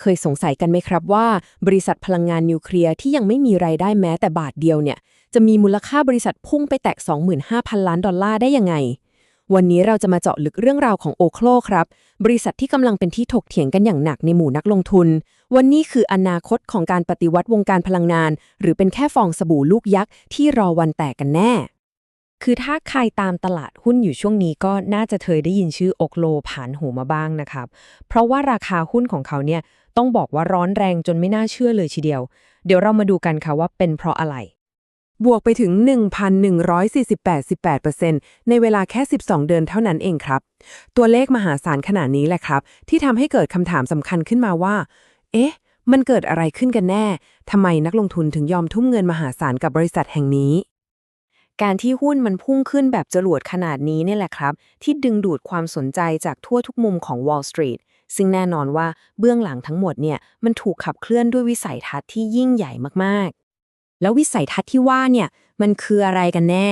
เคยสงสัยกันไหมครับว่า บริษัทพลังงานนิวเคลียร์ที่ยังไม่มีไรายได้แม้แต่บาทเดียวเนี่ย จะมีมูลค่าบริษัทพุ่งไปแตะ 25,000 ล้านดอลลาร์ได้ยังไง วันนี้เราจะมาเจาะลึกเรื่องราวของโอโคลครับ บริษัทที่กำลังเป็นที่ถกเถียงกันอย่างหนักในหมู่นักลงทุน วันนี้คืออนาคตของการปฏิวัติวงการพลังงาน หรือเป็นแค่ฟองสบู่ลูกยักษ์ที่รอวันแตกกันแน่คือถ้าใครตามตลาดหุ้นอยู่ช่วงนี้ก็น่าจะเคยได้ยินชื่อโอกโลผ่านหูมาบ้างนะครับ เพราะว่าราคาหุ้นของเขาเนี่ย ต้องบอกว่าร้อนแรงจนไม่น่าเชื่อเลยทีเดียว เดี๋ยวเรามาดูกันค่ะว่าเป็นเพราะอะไร บวกไปถึง 1,148.18%ในเวลาแค่ 12 เดือนเท่านั้นเองครับ ตัวเลขมหาศาลขนาดนี้แหละครับ ที่ทำให้เกิดคำถามสำคัญขึ้นมาว่า เอ๊ะ มันเกิดอะไรขึ้นกันแน่ทำไมนักลงทุนถึงยอมทุ่มเงินมหาศาลกับบริษัทแห่งนี้ การที่หุ้นมันพุ่งขึ้นแบบจรวดขนาดนี้เนี่ยแหละครับ ที่ดึงดูดความสนใจจากทั่วทุกมุมของ Wall Street ซึ่งแน่นอนว่าเบื้องหลังทั้งหมดเนี่ยมันถูกขับเคลื่อนด้วยวิสัยทัศน์ที่ยิ่งใหญ่มากๆ แล้ววิสัยทัศน์ที่ว่าเนี่ยมันคืออะไรกันแน่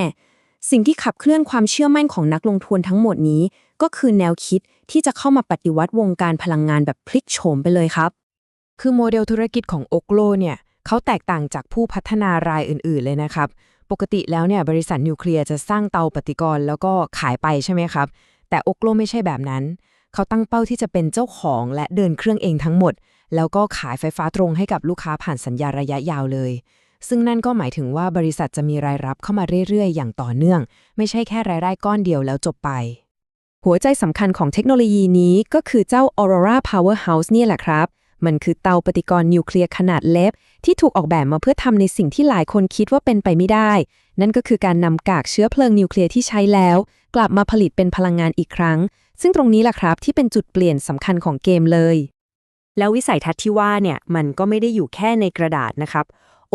สิ่งที่ขับเคลื่อนความเชื่อมั่นของนักลงทุนทั้งหมดนี้ ก็คือแนวคิดที่จะเข้ามาปฏิวัติวงการพลังงานแบบพลิกโฉมไปเลยครับ คือโมเดลธุรกิจของโอ k โลเนี่ยเขาแตกต่างจากผู้พัฒนารายอื่น ๆ เลยนะครับ ปกติแล้วเนี่ยบริษัทนิวเคลียร์จะสร้างเตาปฏิกรณ์แล้วก็ขายไปใช่ไหมครับ แต่โอ k โลไม่ใช่แบบนั้น เขาตั้งเป้าที่จะเป็นเจ้าของและเดินเครื่องเองทั้งหมด แล้วก็ขายไฟฟ้าตรงให้กับลูกค้าผ่านสัญญาระยะยาวเลย ซึ่งนั่นก็หมายถึงว่าบริษัทจะมีรายรับเข้ามาเรื่อยๆ อย่างต่อเนื่อง ไม่ใช่แค่รายได้ก้อนเดียวแล้วจบไป หัวใจสำคัญของเทคโนโลยีนี้ก็คือเจ้า Aurora Powerhouse นี่แหละครับ มันคือเตาปฏิกรณ์นิวเคลียร์ขนาดเล็กที่ถูกออกแบบมาเพื่อทำในสิ่งที่หลายคนคิดว่าเป็นไปไม่ได้ นั่นก็คือการนำกากเชื้อเพลิงนิวเคลียร์ที่ใช้แล้ว กลับมาผลิตเป็นพลังงานอีกครั้ง ซึ่งตรงนี้แหละครับที่เป็นจุดเปลี่ยนสำคัญของเกมเลย แล้ววิสัยทัศน์ที่ว่าเนี่ยมันก็ไม่ได้อยู่แค่ในกระดาษนะครับ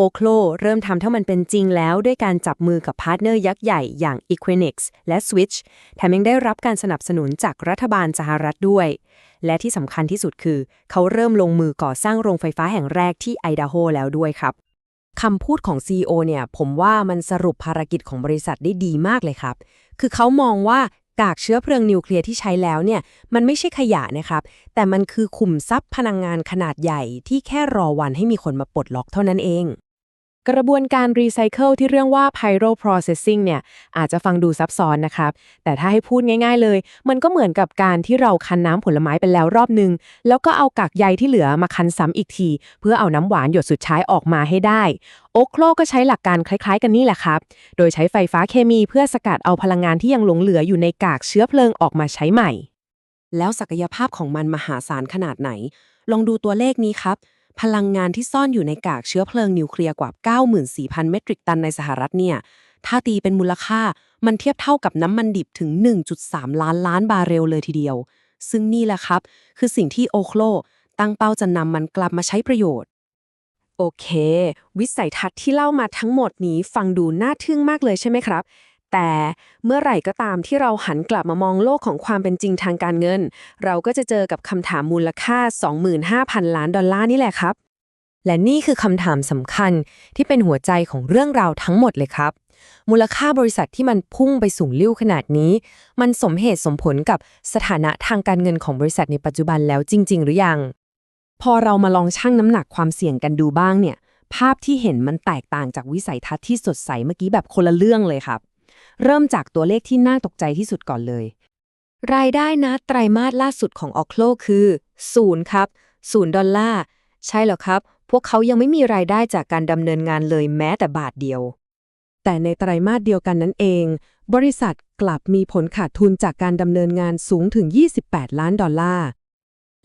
โอโคลเริ่มทำเท่ามันเป็นจริงแล้วด้วยการจับมือกับพาร์ทเนอร์ยักษ์ใหญ่อย่าง Equinix และ Switch แถมยังได้รับการสนับสนุนจากรัฐบาลสหรัฐด้วย และที่สำคัญที่สุดคือ เขาเริ่มลงมือก่อสร้างโรงไฟฟ้าแห่งแรกที่ไอดาโฮแล้วด้วยครับคำพูดของ CEO เนี่ย ผมว่ามันสรุปภารกิจของบริษัทได้ดีมากเลยครับ คือเขามองว่ากากเชื้อเพลิงนิวเคลียร์ที่ใช้แล้วเนี่ย มันไม่ใช่ขยะนะครับ แต่มันคือขุมทรัพย์พลังงานขนาดใหญ่ที่แค่รอวันให้มีคนมาปลดล็อกเท่านั้นเอง กระบวนการรีไซเคิลที่เรื่องว่า pyro processing เนี่ย อาจจะฟังดูซับซ้อนนะครับ แต่ถ้าให้พูดง่าย ๆเลย มันก็เหมือนกับการที่เราคั้นน้ำผลไม้ไปแล้วรอบนึง แล้วก็เอากากใยที่เหลือมาคั้นซ้ำอีกที เพื่อเอาน้ำหวานหยดสุดท้ายออกมาให้ได้ โอโคลก็ใช้หลักการคล้ายๆ กันนี่แหละครับ โดยใช้ไฟฟ้าเคมีเพื่อสกัดเอาพลังงานที่ยังหลงเหลืออยู่ในกากเชื้อเพลิงออกมาใช้ใหม่ แล้วศักยภาพของมันมหาศาลขนาดไหน ลองดูตัวเลขนี้ครับ พลังงานที่ซ่อนอยู่ในกากเชื้อเพลิงนิวเคลียร์กว่า 94,000 เมตริกตันในสหรัฐเนี่ย ถ้าตีเป็นมูลค่ามันเทียบเท่ากับน้ำมันดิบถึง 1.3 ล้านล้านบาร์เรลเลยทีเดียว ซึ่งนี่แหละครับ คือสิ่งที่โอโคลตั้งเป้าจะนำมันกลับมาใช้ประโยชน์ โอเค วิสัยทัศน์ที่เล่ามาทั้งหมดนี้ฟังดูน่าทึ่งมากเลยใช่ไหมครับ แต่เมื่อไหร่ก็ตามที่เราหันกลับมามองโลกของความเป็นจริงทางการเงิน เราก็จะเจอกับคำถามมูลค่า 25,000 ล้านดอลลาร์นี่แหละครับ และนี่คือคำถามสำคัญที่เป็นหัวใจของเรื่องราวทั้งหมดเลยครับ มูลค่าบริษัทที่มันพุ่งไปสูงลิ่วขนาดนี้ มันสมเหตุสมผลกับสถานะทางการเงินของบริษัทในปัจจุบันแล้วจริง ๆ หรือยัง พอเรามาลองชั่งน้ำหนักความเสี่ยงกันดูบ้างเนี่ย ภาพที่เห็นมันแตกต่างจากวิสัยทัศน์ที่สดใสเมื่อกี้แบบคนละเรื่องเลยครับ เริ่มจากตัวเลขที่น่าตกใจที่สุดก่อนเลย รายได้นะไตรมาสล่าสุดของออคโลคือ0ครับ0ดอลลาร์ ใช่แล้วครับ พวกเขายังไม่มีรายได้จากการดำเนินงานเลยแม้แต่บาทเดียว แต่ในไตรมาสเดียวกันนั้นเอง บริษัทกลับมีผลขาดทุนจากการดำเนินงานสูงถึง 28 ล้านดอลลาร์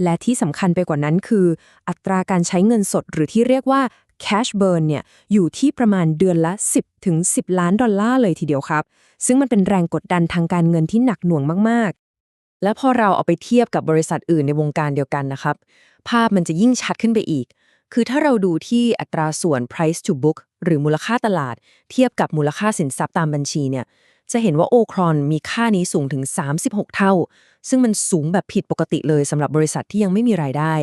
และที่สำคัญไปกว่านั้นคือ อัตราการใช้เงินสดหรือที่เรียกว่า cash burn เนี่ยอยู่ที่ประมาณเดือนละ 10 ถึง 10 ล้านดอลลาร์เลยทีเดียวครับ ซึ่งมันเป็นแรงกดดันทางการเงินที่หนักหน่วงมากๆ และพอเราเอาไปเทียบกับบริษัทอื่นในวงการเดียวกันนะครับ ภาพมันจะยิ่งชัดขึ้นไปอีก คือถ้าเราดูที่อัตราส่วน price to book หรือมูลค่าตลาด เทียบกับมูลค่าสินทรัพย์ตามบัญชีเนี่ยจะเห็นว่าโอครอนมีค่านี้สูงถึง 36 เท่า ซึ่งมันสูงแบบผิดปกติเลยสำหรับบริษัทที่ยังไม่มีรายได้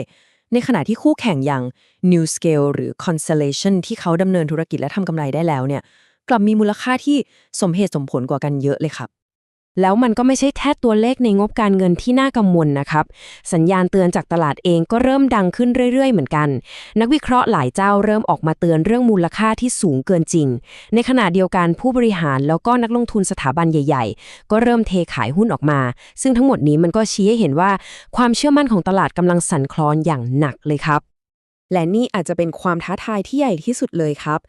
ในขณะที่คู่แข่งอย่าง New Scale หรือ Constellation ที่เขาดำเนินธุรกิจและทำกำไรได้แล้วเนี่ย กลับมีมูลค่าที่สมเหตุสมผลกว่ากันเยอะเลยครับ แล้วมันก็ไม่ใช่แค่ตัวเลขในงบการเงินที่น่ากังวลนะครับ สัญญาณเตือนจากตลาดเองก็เริ่มดังขึ้นเรื่อยๆ เหมือนกัน นักวิเคราะห์หลายเจ้าเริ่มออกมาเตือนเรื่องมูลค่าที่สูงเกินจริง ในขณะเดียวกันผู้บริหารแล้วก็นักลงทุนสถาบันใหญ่ๆ ก็เริ่มเทขายหุ้นออกมา ซึ่งทั้งหมดนี้มันก็ชี้ให้เห็นว่าความเชื่อมั่นของตลาดกำลังสั่นคลอนอย่างหนักเลยครับ และนี่อาจจะเป็นความท้าทายที่ใหญ่ที่สุดเลยครับ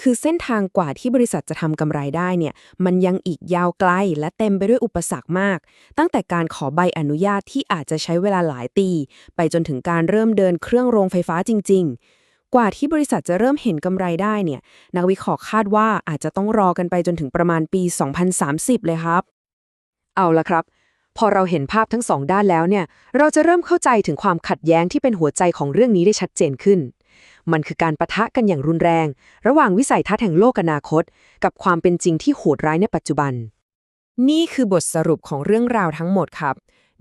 คือเส้นทางกว่าที่บริษัทจะทำกำไรได้เนี่ย มันยังอีกยาวไกลและเต็มไปด้วยอุปสรรคมาก ตั้งแต่การขอใบอนุญาตที่อาจจะใช้เวลาหลายปี ไปจนถึงการเริ่มเดินเครื่องโรงไฟฟ้าจริง ๆกว่าที่บริษัทจะเริ่มเห็นกำไรได้เนี่ย นักวิเคราะห์คาดว่าอาจจะต้องรอกันไปจนถึงประมาณปี 2030 เลยครับ เอาละครับ พอเราเห็นภาพทั้งสองด้านแล้วเนี่ย เราจะเริ่มเข้าใจถึงความขัดแย้งที่เป็นหัวใจของเรื่องนี้ได้ชัดเจนขึ้น มันคือการประทะกันอย่างรุนแรง ระหว่างวิสัยทัศน์แห่งโลกอนาคต กับความเป็นจริงที่โหดร้ายในปัจจุบัน นี่คือบทสรุปของเรื่องราวทั้งหมดครับ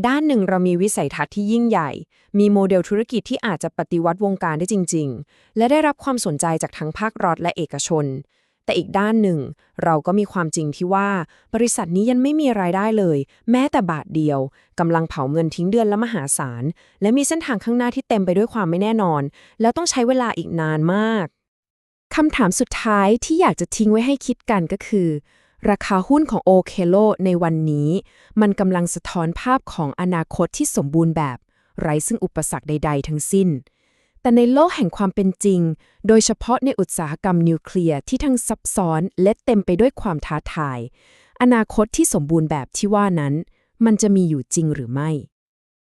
ด้านหนึ่งเรามีวิสัยทัศน์ที่ยิ่งใหญ่ มีโมเดลธุรกิจที่อาจจะปฏิวัติวงการได้จริง ๆ และได้รับความสนใจจากทั้งภาครัฐและเอกชน แต่อีกด้านหนึ่ง เราก็มีความจริงที่ว่า บริษัทนี้ยังไม่มีรายได้เลย แม้แต่บาทเดียวกำลังเผาเงินทิ้งเดือนละมหาศาล และมีเส้นทางข้างหน้าที่เต็มไปด้วยความไม่แน่นอน แล้วต้องใช้เวลาอีกนานมากคำถามสุดท้ายที่อยากจะทิ้งไว้ให้คิดกันก็คือ ราคาหุ้นของโอเคโลในวันนี้ มันกำลังสะท้อนภาพของอนาคตที่สมบูรณ์แบบ ไร้ซึ่งอุปสรรคใด ๆ ทั้งสิ้น แต่ในโลกแห่งความเป็นจริง โดยเฉพาะในอุตสาหกรรมนิวเคลียร์ที่ทั้งซับซ้อนและเต็มไปด้วยความท้าทาย อนาคตที่สมบูรณ์แบบที่ว่านั้น มันจะมีอยู่จริงหรือไม่